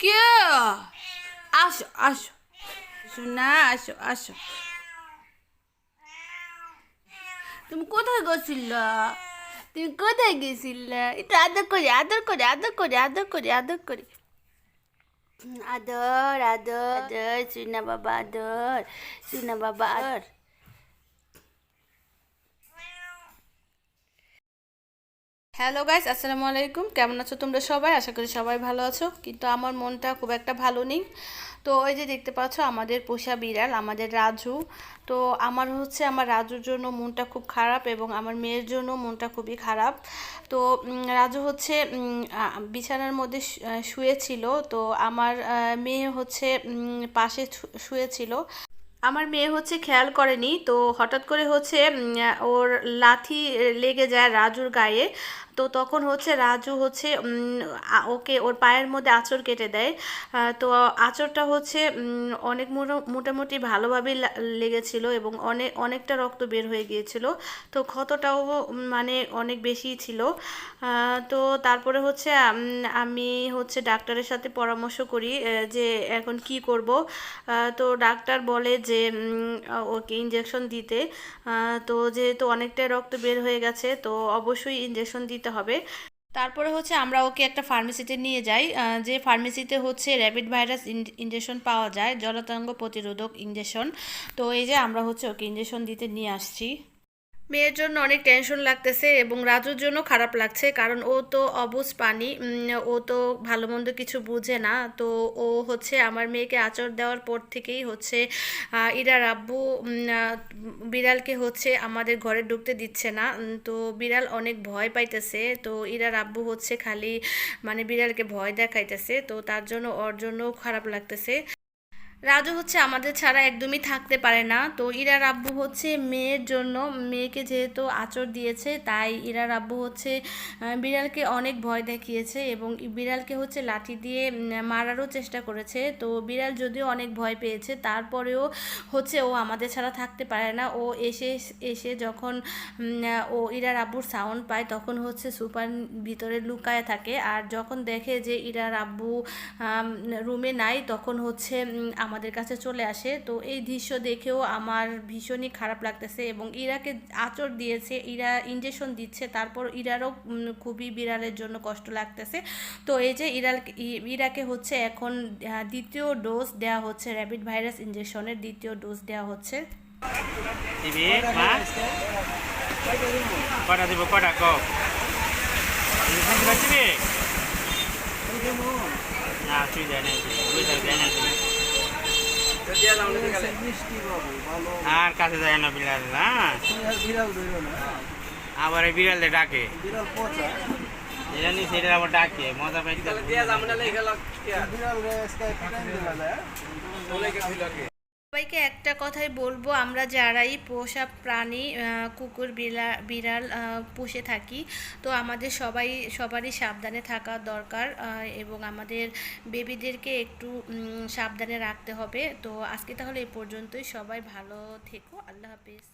কে আসো আসো শোনা আসো আসো তুমি কোথায় গেছিল? তুমি কোথায় গেছিল? একটু আদর করি আদর করি আদর করি আদর করি আদর করি। আদর আদর। আদর, সুনা বাবা, আদর। সুনা বাবা, আদর। হ্যালো গাইস আসসালামু আলাইকুম। কেমন আছো তোমরা সবাই? আশা করি সবাই ভালো আছো। কিন্তু আমার মনটা খুব একটা ভালো নেই। তো ওই যে দেখতে পাচ্ছ, আমাদের পোষা বিড়াল, আমাদের রাজু। তো আমার হচ্ছে আমার রাজুর জন্য মনটা খুব খারাপ এবং আমার মেয়ের জন্য মনটা খুবই খারাপ। তো রাজু হচ্ছে বিছানার মধ্যে শুয়েছিল। তো আমার মেয়ে হচ্ছে পাশে শুয়েছিল। আমার মেয়ে হচ্ছে খেয়াল করেনি। তো হঠাৎ করে হচ্ছে ওর লাথি লেগে যায় রাজুর গায়ে। তো তখন হচ্ছে রাজু হচ্ছে ওকে ওর পায়ের মধ্যে আঁচড় কেটে দেয়। তো আঁচড়টা হচ্ছে অনেক মোটা- মোটামুটি ভালোভাবেই লেগেছিল এবং অনেক অনেকটা রক্ত বের হয়ে গিয়েছিল। তো ক্ষতটাও মানে অনেক বেশি ছিল। তো তারপরে হচ্ছে আমি হচ্ছে ডাক্তারের সাথে পরামর্শ করি যে এখন কি করব। তো ডাক্তার বলে যে ওকে ইঞ্জেকশন দিতে। তো যেহেতু অনেকটাই রক্ত বের হয়ে গেছে, তো অবশ্যই ইঞ্জেকশন দিতে হবে। তারপরে হচ্ছে আমরা ওকে একটা ফার্মেসিতে নিয়ে যাই যে ফার্মেসিতে হচ্ছে র্যাপিড ভাইরাস ইঞ্জেকশন পাওয়া যায়, জলাতঙ্গ প্রতিরোধক ইঞ্জেকশন তো এই যে আমরা হচ্ছে ওকে ইঞ্জেকশন দিতে নিয়ে আসছি। মেয়ের জন্য অনেক টেনশন লাগতেছে এবং রাজুর জন্য খারাপ লাগছে, কারণ ও তো অবুজ পানি ও তো ভালো মন্দ কিছু বুঝে না। তো ও হচ্ছে আমার মেয়েকে আচর দেওয়ার পর থেকেই হচ্ছে ইরা ইরার আব্বু বিড়ালকে হচ্ছে আমাদের ঘরে ঢুকতে দিচ্ছে না। তো বিড়াল অনেক ভয় পাইতেছে। তো ইরা আব্বু হচ্ছে খালি মানে বিড়ালকে ভয় দেখাইতেছে। তো তার জন্য ওর জন্য খারাপ লাগতেছে। রাজু হচ্ছে আমাদের ছাড়া একদমই থাকতে পারে না। তো ইরার আব্বু হচ্ছে মেয়ের জন্য, মেয়েকে যেহেতু আচর দিয়েছে, তাই ইরার আব্বু হচ্ছে বিড়ালকে অনেক ভয় দেখিয়েছে এবং বিড়ালকে হচ্ছে লাঠি দিয়ে মারারও চেষ্টা করেছে। তো বিড়াল যদিও অনেক ভয় পেয়েছে, তারপরেও হচ্ছে ও আমাদের ছাড়া থাকতে পারে না। ও এসে এসে যখন ও ইরার আব্বুর সাউন্ড পায়, তখন হচ্ছে সুপার ভিতরে লুকায় থাকে। আর যখন দেখে যে ইরার আব্বু রুমে নাই, তখন হচ্ছে আমাদের কাছে চলে আসে। তো এই দৃশ্য দেখেও আমার ভীষণই খারাপ লাগতেছে এবং ইরাকে আচর দিয়েছে, ইরা ইঞ্জেকশন দিচ্ছে, তারপর ইরারও খুবই বিড়ালের জন্য কষ্ট লাগতেছে। তো এই যে ইরাল, ইরাকে হচ্ছে এখন দ্বিতীয় ডোজ দেওয়া হচ্ছে র্যাবিড ভাইরাস ইঞ্জেকশনের দ্বিতীয় ডোজ দেওয়া হচ্ছে। না, তুই না, তুই তুই আর কাছে যায় না বিড়াল না? আবার এই বিড়ালে ডাকে। ডাকে মজা পাইতে সবাইকে একটা কথাই বলব, আমরা যারাই পোষা প্রাণী কুকুর বিড়াল বিড়াল পুষে থাকি, তো আমাদের সবাই, সবারই সাবধানে থাকা দরকার এবং আমাদের বেবিদেরকে একটু সাবধানে রাখতে হবে। তো আজকে তাহলে এ পর্যন্তই, সবাই ভালো থেকো, আল্লাহ হাফিজ।